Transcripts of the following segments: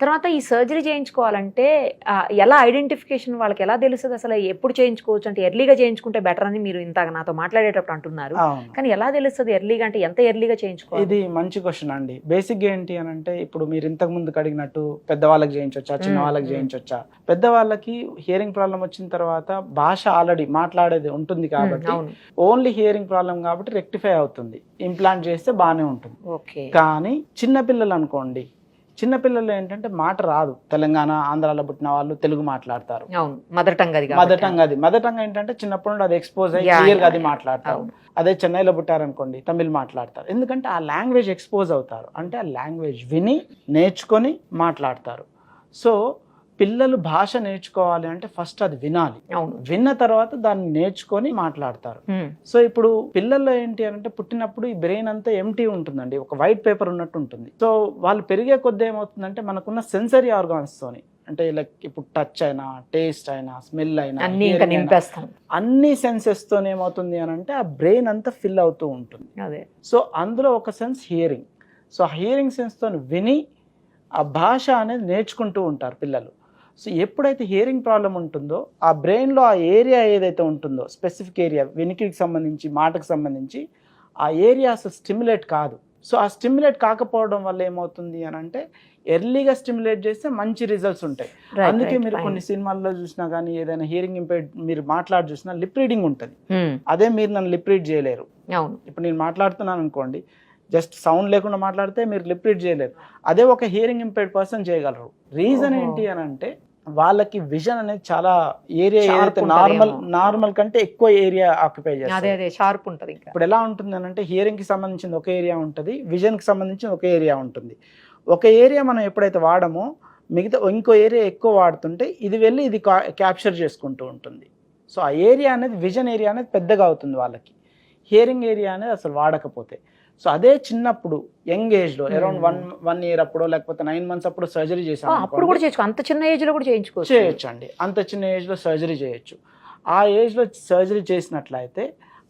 తర్వాత ఈ సర్జరీ చేయించుకోవాలంటే ఎలా ఐడెంటిఫికేషన్ వాళ్ళకి ఎలా తెలుస్తుంది అసలు? ఎప్పుడు చేయించుకోవచ్చు అంటే ఎర్లీగా చేయించుకుంటే బెటర్ అని మీరు ఇంతగా నాతో మాట్లాడేటప్పుడు అంటున్నారు. కానీ ఎలా తెలుస్తుంది ఎర్లీగా అంటే ఎంత ఎర్లీగా చేయించుకోవాలి? ఇది మంచి క్వశ్చన్ అండి. బేసిక్ ఏంటి అని అంటే ఇప్పుడు మీరు ఇంతకు ముందు అడిగినట్టు పెద్దవాళ్ళకి చేయించొచ్చా చిన్న వాళ్ళకి మ్మ్. చేయించొచ్చా? పెద్దవాళ్ళకి హియరింగ్ ప్రాబ్లం వచ్చిన తర్వాత భాష ఆల్రెడీ మాట్లాడేది ఉంటుంది కాబట్టి ఓన్లీ హియరింగ్ ప్రాబ్లం కాబట్టి రెక్టిఫై అవుతుంది. ఇంప్లాంట్ చేస్తే బాగానే ఉంటుంది. ఓకే. కానీ చిన్నపిల్లలు అనుకోండి చిన్నపిల్లలు ఏంటంటే మాట రాదు. తెలంగాణ ఆంధ్రాలో పుట్టిన వాళ్ళు తెలుగు మాట్లాడతారు. మదర్ టంగ్ అది. మదర్ టంగ్ అది. మదర్ టంగ్ ఏంటంటే చిన్నప్పటి నుండి అది ఎక్స్పోజ్ అయ్యి అది. మాట్లాడతారు. అదే చెన్నైలో పుట్టారనుకోండి తమిళ్ మాట్లాడతారు. ఎందుకంటే ఆ లాంగ్వేజ్ ఎక్స్పోజ్ అవుతారు. అంటే ఆ లాంగ్వేజ్ విని నేర్చుకొని మాట్లాడతారు. సో పిల్లలు భాష నేర్చుకోవాలి అంటే ఫస్ట్ అది వినాలి. అవును. విన్న తర్వాత దాన్ని నేర్చుకొని మాట్లాడతారు. సో ఇప్పుడు పిల్లల్లో ఏంటి అంటే పుట్టినప్పుడు ఈ బ్రెయిన్ అంతా ఎంటీ ఉంటుందండి. ఒక వైట్ పేపర్ ఉన్నట్టు ఉంటుంది. సో వాళ్ళు పెరిగే కొద్ది ఏమవుతుందంటే మనకున్న సెన్సరీ ఆర్గాన్స్ తోని అంటే లైక్ ఇప్పుడు టచ్ అయినా టేస్ట్ అయినా స్మెల్ అయినా అన్ని సెన్సెస్తో ఏమవుతుంది అని అంటే ఆ బ్రెయిన్ అంతా ఫిల్ అవుతూ ఉంటుంది. అదే. సో అందులో ఒక సెన్స్ హియరింగ్. సో ఆ హియరింగ్ సెన్స్తో విని ఆ భాష అనేది నేర్చుకుంటూ ఉంటారు పిల్లలు. సో ఎప్పుడైతే హియరింగ్ ప్రాబ్లం ఉంటుందో ఆ బ్రెయిన్లో ఆ ఏరియా ఏదైతే ఉంటుందో స్పెసిఫిక్ ఏరియా వెనికిడికి సంబంధించి మాటకు సంబంధించి ఆ ఏరియా అసలు స్టిమ్యులేట్ కాదు. సో ఆ స్టిమ్యులేట్ కాకపోవడం వల్ల ఏమవుతుంది అని అంటే ఎర్లీగా స్టిమ్యులేట్ చేస్తే మంచి రిజల్ట్స్ ఉంటాయి. అందుకే మీరు. కొన్ని సినిమాల్లో చూసినా కానీ ఏదైనా హియరింగ్ ఇంపైర్డ్ మీరు మాట్లాడి చూసినా లిప్ రీడింగ్ ఉంటుంది. అదే మీరు నన్ను లిప్ రీడ్ చేయలేరు. ఇప్పుడు నేను మాట్లాడుతున్నాను అనుకోండి జస్ట్ సౌండ్ లేకుండా మాట్లాడితే మీరు లిప్ రీడ్ చేయలేరు. అదే ఒక హియరింగ్ ఇంపైర్డ్ పర్సన్ చేయగలరు. రీజన్. ఏంటి అని అంటే వాళ్ళకి విజన్ అనేది చాలా ఏరియా ఏదైతే. నార్మల్ నార్మల్ కంటే ఎక్కువ ఏరియా ఆక్యుపై చేస్తారు షార్ప్ ఉంటది ఇప్పుడు ఎలా ఉంటుంది అని అంటే హియరింగ్కి సంబంధించిన ఒక ఏరియా ఉంటుంది విజన్కి సంబంధించిన ఒక ఏరియా ఉంటుంది. ఒక ఏరియా మనం ఎప్పుడైతే వాడమో మిగతా ఇంకో ఏరియా ఎక్కువ వాడుతుంటే ఇది వెళ్ళి ఇది క్యాప్చర్ చేసుకుంటూ ఉంటుంది. సో ఆ ఏరియా అనేది విజన్ ఏరియా అనేది పెద్దగా అవుతుంది వాళ్ళకి. హియరింగ్ ఏరియా అనేది అసలు వాడకపోతే. సో అదే చిన్నప్పుడు యంగ్ ఏజ్లో అరౌండ్ వన్ వన్ ఇయర్ అప్పుడో లేకపోతే నైన్ మంత్స్ అప్పుడు సర్జరీ చేసాం అప్పుడు కూడా చేసుకో అంత చిన్న ఏజ్లో కూడా చేయించుకోవచ్చు. చేయొచ్చు అండి అంత చిన్న ఏజ్లో సర్జరీ చేయొచ్చు. ఆ ఏజ్లో సర్జరీ చేసినట్లయితే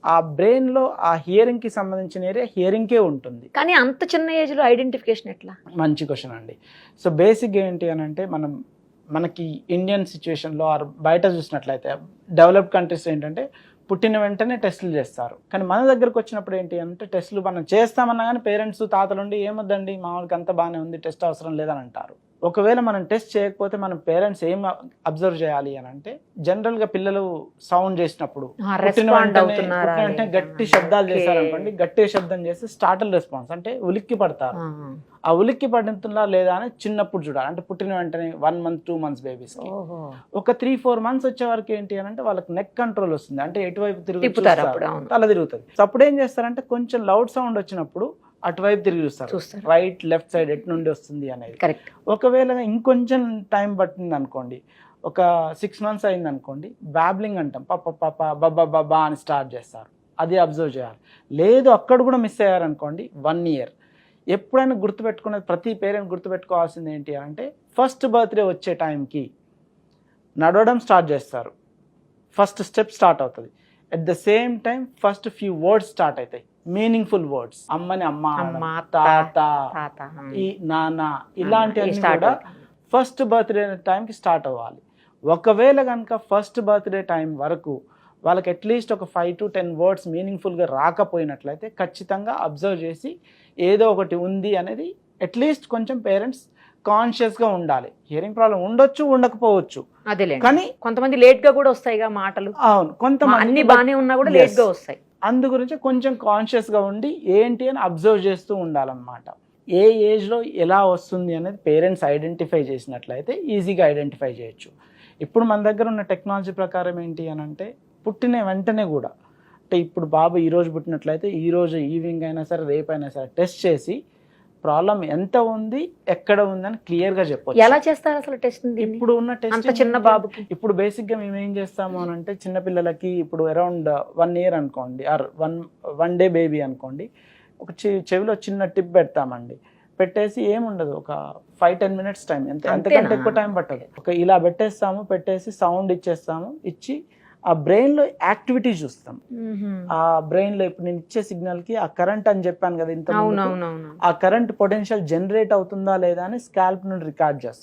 ఆ బ్రెయిన్లో ఆ హియరింగ్కి సంబంధించిన ఏరియా హియరింగ్కే ఉంటుంది. కానీ అంత చిన్న ఏజ్లో ఐడెంటిఫికేషన్ ఎట్లా? మంచి క్వశ్చన్ అండి. సో బేసిక్ ఏంటి అని అంటే మనం మనకి ఇండియన్ సిచ్యువేషన్లో ఆర్ బయట చూసినట్లయితే డెవలప్ కంట్రీస్ ఏంటంటే పుట్టిన వెంటనే టెస్టులు చేస్తారు. కానీ మన దగ్గరకు వచ్చినప్పుడు ఏంటి అంటే టెస్టులు మనం చేస్తామన్నా కానీ పేరెంట్స్ తాతలుండి ఏమొద్దండి? మామూలుగా అంత బాగానే ఉంది టెస్ట్ అవసరం లేదని అంటారు. ఒకవేళ మనం టెస్ట్ చేయకపోతే మనం పేరెంట్స్ ఏం అబ్జర్వ్ చేయాలి అని అంటే జనరల్గా పిల్లలు సౌండ్ చేసినప్పుడు లేదా? గట్టి శబ్దాలు. చేశారనుకోండి గట్టి శబ్దం చేస్తే స్టార్టల్ రెస్పాన్స్ అంటే ఉలిక్కి పడతారు ఆ, ఉలిక్కి పడుతుందా లేదా అని చిన్నప్పుడు చూడాలి అంటే పుట్టిన వెంటనే one month two months babies ఒక త్రీ ఫోర్ మంత్స్ వచ్చే వరకు ఏంటి అని అంటే వాళ్ళకి నెక్ కంట్రోల్ వస్తుంది అంటే ఎటువైపు తిరుగు తిప్పుతారు చూస్తారు. అప్పుడు, అవును. తల తిరుగుతుంది అప్పుడు ఏం చేస్తారంటే కొంచెం లౌడ్ సౌండ్ వచ్చినప్పుడు అటువైపు తిరిగి చూస్తారు. రైట్ లెఫ్ట్ సైడ్ ఎటు నుండి వస్తుంది అనేది. కరెక్ట్ ఒకవేళ ఇంకొంచెం టైం పట్టింది అనుకోండి ఒక సిక్స్ మంత్స్ అయింది అనుకోండి బ్యాబ్లింగ్ అంటాం. పప్ప పప్ప బబ్బా బబ్బా అని స్టార్ట్ చేస్తారు. అది అబ్జర్వ్ చేయాలి. లేదు అక్కడ కూడా మిస్ అయ్యారనుకోండి వన్ ఇయర్ ఎప్పుడైనా గుర్తుపెట్టుకునేది ప్రతి పేరెంట్ గుర్తుపెట్టుకోవాల్సింది ఏంటి అంటే ఫస్ట్ బర్త్డే వచ్చే టైంకి నడవడం స్టార్ట్ చేస్తారు. ఫస్ట్ స్టెప్ స్టార్ట్ అవుతుంది. At the same time first few words start అవుతాయి. మీనింగ్ఫుల్ వర్డ్స్ అమ్మని అమ్మ తాత. ఈ నాన్న ఇలాంటివన్నీ కూడా. ఫస్ట్ బర్త్డే టైంకి స్టార్ట్ అవ్వాలి. ఒకవేళ కనుక ఫస్ట్ బర్త్డే టైం వరకు వాళ్ళకి అట్లీస్ట్ ఒక ఫైవ్ టు టెన్ వర్డ్స్ మీనింగ్ఫుల్గా రాకపోయినట్లయితే ఖచ్చితంగా అబ్జర్వ్ చేసి ఏదో ఒకటి ఉంది అనేది అట్లీస్ట్ కొంచెం పేరెంట్స్ కాన్షియస్గా ఉండాలి. హియరింగ్ ప్రాబ్లం ఉండొచ్చు ఉండకపోవచ్చు. అదేలేండి. కానీ కొంతమంది లేట్గా కూడా వస్తాయిగా మాటలు. అవును కొంతమంది అన్ని బానే ఉన్నా కూడా Yes. లేట్గా వస్తాయి. అందు గురించి కొంచెం కాన్షియస్గా ఉండి ఏంటి అని అబ్జర్వ్ చేస్తూ ఉండాలన్నమాట. ఏ ఏజ్లో ఎలా వస్తుంది అనేది పేరెంట్స్ ఐడెంటిఫై చేసినట్లయితే ఈజీగా ఐడెంటిఫై చేయొచ్చు. ఇప్పుడు మన దగ్గర ఉన్న టెక్నాలజీ ప్రకారం ఏంటి అని అంటే పుట్టిన వెంటనే కూడా అంటే ఇప్పుడు బాబు ఈరోజు పుట్టినట్లయితే ఈరోజు ఈవినింగ్ అయినా సరే రేపైనా సరే టెస్ట్ చేసి ప్రాబ్లం ఎంత ఉంది ఎక్కడ ఉంది అని క్లియర్గా చెప్పొచ్చు. ఎలా చేస్తారు అసలు టెస్ట్ ఇప్పుడు ఉన్న టెస్ట్ చిన్న బాబుకి. ఇప్పుడు బేసిక్గా మేము ఏం చేస్తాము అని అంటే చిన్న పిల్లలకి ఇప్పుడు అరౌండ్ వన్ ఇయర్ అనుకోండి or one one day baby అనుకోండి ఒక చెవిలో చిన్న టిప్ పెడతామండి. పెట్టేసి ఏముండదు ఒక ఫైవ్ టెన్ మినిట్స్ టైం ఎంత అంతకంటే అంతేనా? ఎక్కువ టైం పట్టదు. ఒక ఇలా పెట్టేస్తాము పెట్టేసి సౌండ్ ఇచ్చేస్తాము ఇచ్చి ఆ బ్రెయిన్లో యాక్టివిటీ చూస్తాం. ఆ బ్రెయిన్లో ఇప్పుడు నేను ఇచ్చే సిగ్నల్కి ఆ కరెంట్ అని చెప్పాను కదా ఇంత ఆ కరెంట్ పొటెన్షియల్ జనరేట్ అవుతుందా లేదా అని స్కాల్ప్ నుండి రికార్డ్ చేస్తాం.